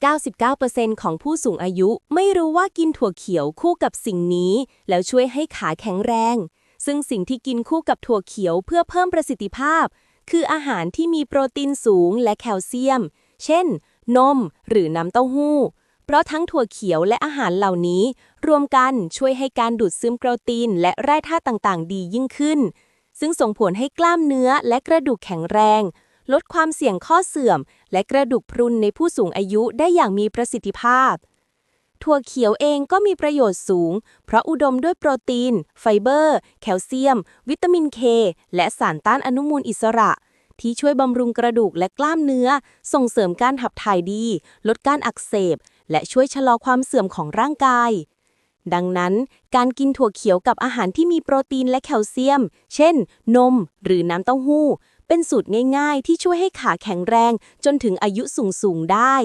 99%ของผู้สูงอายุไม่รู้ว่ากินถั่วเขียวคู่กับสิ่งนี้ แล้วช่วยให้ขาแข็งแรง ซึ่งสิ่งที่กินคู่กับถั่วเขียวเพื่อเพิ่มประสิทธิภาพ คืออาหารที่มีโปรตีนสูงและแคลเซียม เช่น นม หรือน้ำเต้าหู้ เพราะทั้งถั่วเขียวและอาหารเหล่านี้ รวมกันช่วยให้การดูดซึมโปรตีนและแร่ธาตุต่างๆ ดียิ่งขึ้น ซึ่งส่งผลให้กล้ามเนื้อและกระดูกแข็งแรง ลดความเสี่ยงข้อเสื่อม และกระดูกพรุนในผู้สูงอายุได้อย่างมีประสิทธิภาพ ถั่วเขียวเองก็มีประโยชน์สูง เพราะอุดมด้วยโปรตีน ไฟเบอร์ แคลเซียม วิตามินเค และสารต้านอนุมูลอิสระ ที่ช่วยบำรุงกระดูกและกล้ามเนื้อ ส่งเสริมการขับถ่ายดี ลดการอักเสบ และช่วยชะลอความเสื่อมของร่างกาย ดังนั้น การกินถั่วเขียวกับอาหารที่มีโปรตีนและแคลเซียม เช่น นม หรือน้ำเต้าหู้ เป็นสูตรง่ายๆ ที่ช่วยให้ขาแข็งแรงจนถึงอายุสูงๆได้